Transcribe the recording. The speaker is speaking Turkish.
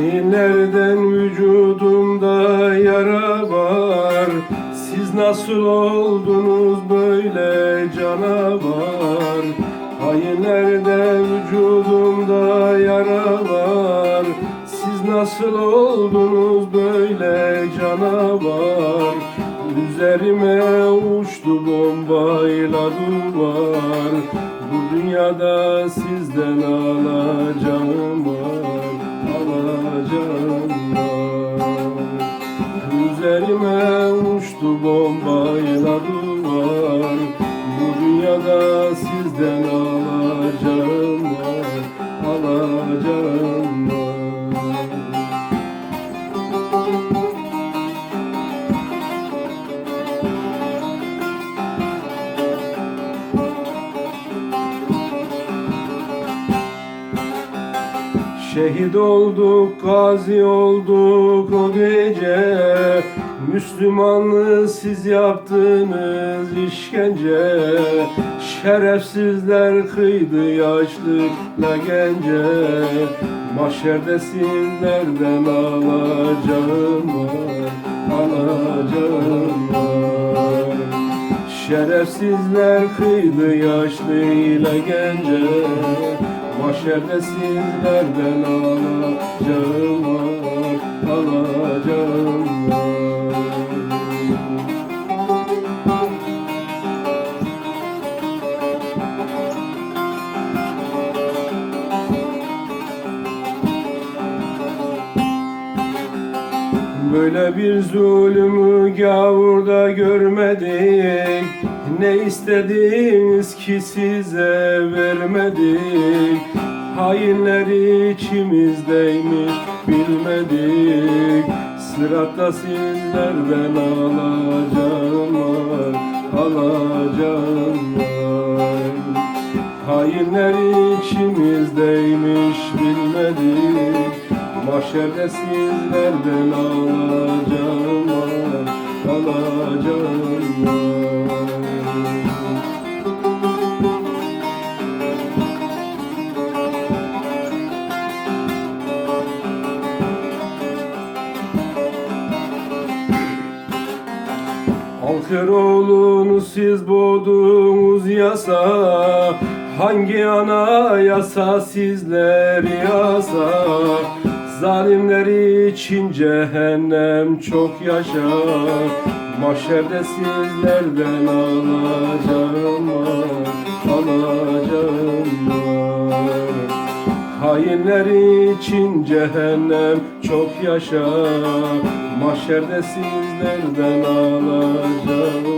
Hainlerden vücudumda yara var? Siz nasıl oldunuz böyle canavar? Hainlerden vücudumda yara var? Siz nasıl oldunuz böyle canavar? Üzerime uçtu bombayla duvar. Bu dünyada sizden alacağım Uçtu bombayla duvar. Bu dünyada sizden alacağım var Alacağım var Şehit olduk, gazi olduk o gece. Müslümanlığı siz yaptınız işkence. Şerefsizler kıydı yaşlıkla gence. Mahşerde sizlerden alacağım var Alacağım var. Şerefsizler kıydı yaşlıyla gence Mahşerde sizlerden alacağım Alacağım Böyle bir zulmü gavurda görmedik Ne istediniz ki size vermedik Hainler içimizdeymiş bilmedik. Sıratta sizlerden alacağım var Alacağım. Var Hainler içimizdeymiş bilmedik Mahşerde sizlerden alacağım Alacağım var. Siz boğdunuz yasa Hangi ana yasa sizleri yasa Zalimler için cehennem çok yaşa Mahşerde sizlerden alacağım var Alacağım. Var Hainler için cehennem çok yaşa Mahşerde sizlerden alacağım